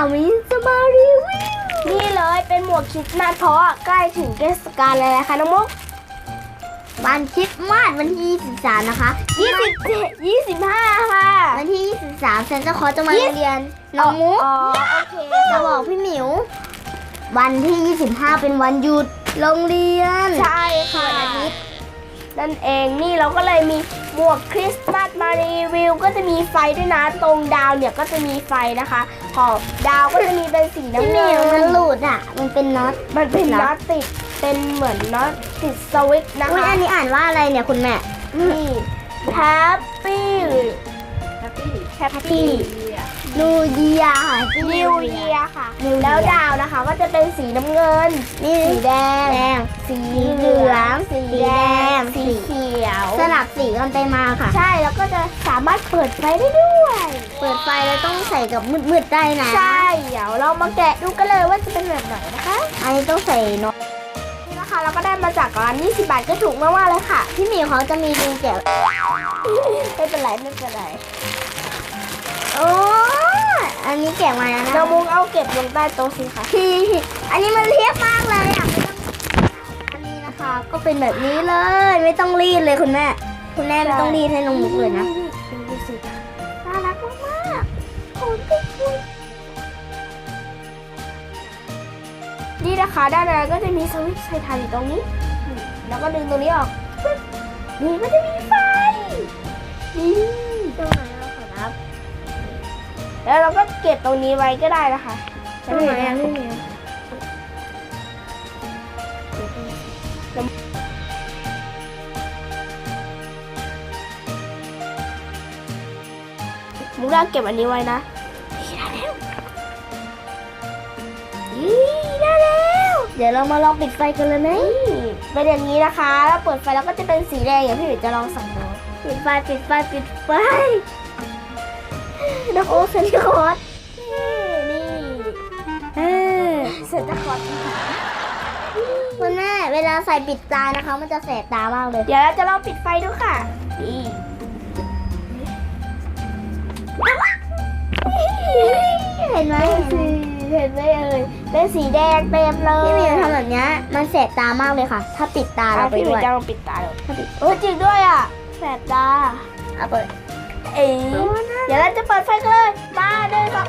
าวินจะมารีวิวนี่เลยเป็นหมวกคิดมาเพราะใกล้ถึงเทศกาลแล้วคะน้องมุกวันคิดมาดวันที่ 23 นะคะ27 25 ค่ะ วันที่ 23เซนจะขอจะมาเรียนน้องมุกโอเคจะบอกพี่หมิว วันที่ 25 เป็นวันหยุดโรงเรียน ใช่ค่ะอาทิตย์ นั่นเองนี่เราก็เลยมีหมวกคริสต์มาสมารีวิวก็จะมีไฟด้วยนะตรงดาวเนี่ยก็จะมีไฟนะคะขอบดาวก็จะมีเป็นสีพี่น้ำหมิเงิวนมันหลุดอะ มันเป็นน็อตมันเป็นเหรอน็อตติดเป็นเหมือนน็อตติดสวิตช์นะอุ้ยคะอันนี้อ่านว่าอะไรเนี่ยคุณแม่นี่ Happy แฮปปี้ Happy นูเยียค่ะ New Year ค่ะ New แล้ว Year ดาวนะคะก็จะเป็นสีน้ำเงินนี่สีแดงแดง สีเหลือง สีสีแดแดงง สีเขียว สลับสีกันไปมาค่ะ ใช่ แล้วก็จะสามารถเปิดไฟได้ด้วย เปิดไฟแล้วต้องใส่กับมืดๆได้นะ ใช่ เดี๋ยวเรามาแกะดูกันเลยว่าจะเป็นแบบไหนนะคะ อันนี้ต้องใส่น็อตนี่นะคะเราก็ได้มาจากร้าน 20 บาทก็ถูกมากๆเลยค่ะ พี่หมิวเขาจะมีดูแกะไม่เป็นไรไม่เป็นไรโอ้อันนี้แกะมาแล้วนะเรามุงเอาเก็บลงใต้โต๊ะสิคะพี่อันนี้มันเรียบมากเลยอะไม่ต้องอันนี้นะคะ ก็เป็นแบบนี้เลย ไม่ต้องรีดเลยคุณแม่ คุณแม่ไม่ต้องรีดให้น้องมุกเลยนะดูสิน่ารักมากๆโอ้ยคุณนี่นะคะด้านในก็จะมีสวิตช์ไฟทานอยู่ตรงนี้นี่แล้วก็ดึงตรงนี้ออกปึ๊บนี่ก็จะมีไฟนี่ตรงไหนอะครับ แล้วเราก็เก็บตรงนี้ไว้ก็ได้นะคะตรงไหนอะพี่หมิ มุกดาเก็บอันนี้ไว้นะนี่ได้แล้ว เดี๋ยวเรามาลองปิดไฟกันเลยไหมเป็นอย่างนี้นะคะแล้วเปิดไฟแล้วก็จะเป็นสีแดงอย่างที่หนูจะลองสั่งดูปิดไฟปิดไฟปิดไฟน้องโอเซนคอร์สนี่นี่เออเสร็จแล้วก่อน คุณแม่เวลาใส่ปิดตานะคะ มันจะแสบตามากเลย เดี๋ยวเราจะลองปิดไฟดูค่ะ นี่เห็นไหมเห็นไหมเอ่ยเป็นสีแดงเต็มเลยพี่หมิวทำแบบเนี้ยมันแสบตามากเลยค่ะ ถ้าปิดตาอะเราไปพี่หนูด้วยจะลองปิดตาดูโอ้จริงด้วยอะแสบตาเอาเปิด เอ๋เดี๋ยวเราจะเปิดไฟกันเลยมาเดินก่อน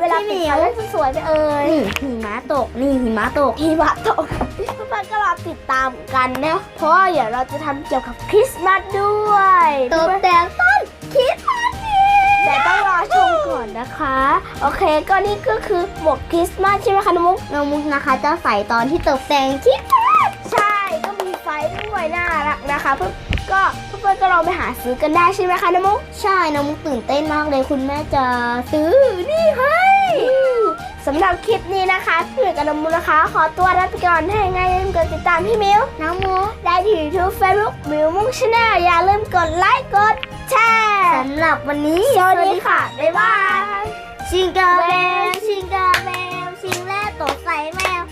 เวลาปิดไฟแล้วจะสวยไปเอ่ยนี่หิมะตกนี่หิมะตกหิมะตกทุกคนก็รอติดตามกันนะเพราะว่าเดี๋ยวเราจะทำเกี่ยวกับคริสต์มาสด้วยตกแต่งต้นคริสต์มาสนี่แต่ต้องรอชมก่อนนะคะ โอเคก็นี่ก็คือหมวกคริสต์มาสใช่ไหมคะน้องมุกน้องมุกนะคะ จะใส่ตอนที่ตกแต่งคริสต์มาสใช่ก็มีไฟด้วยน่ารักนะคะเพื่อ ก็พื่อนก็ลองไปหาซื้อกันได้ใช่ไหมคะน้องมุกใช่น้องมุกตื่นเต้นมากเลยคุณแม่จะซื้อนี่ให้สำหรับคลิปนี้นะคะพี่หมิวกับน้องมุกนะคะ ขอตัวลาไปก่อนให้ง่ายอย่าลืมกดติดตามพี่มิวน้องมุกได้ที่ YouTube Facebook มิวมุกชาแนลอย่าลืมกดไลค์กดแชร์สำหรับวันนี้สวัสดีค่ะบ๊ายบายชิงเกอร์เบลชิงเกอร์เบลชิงและตกใส่แมว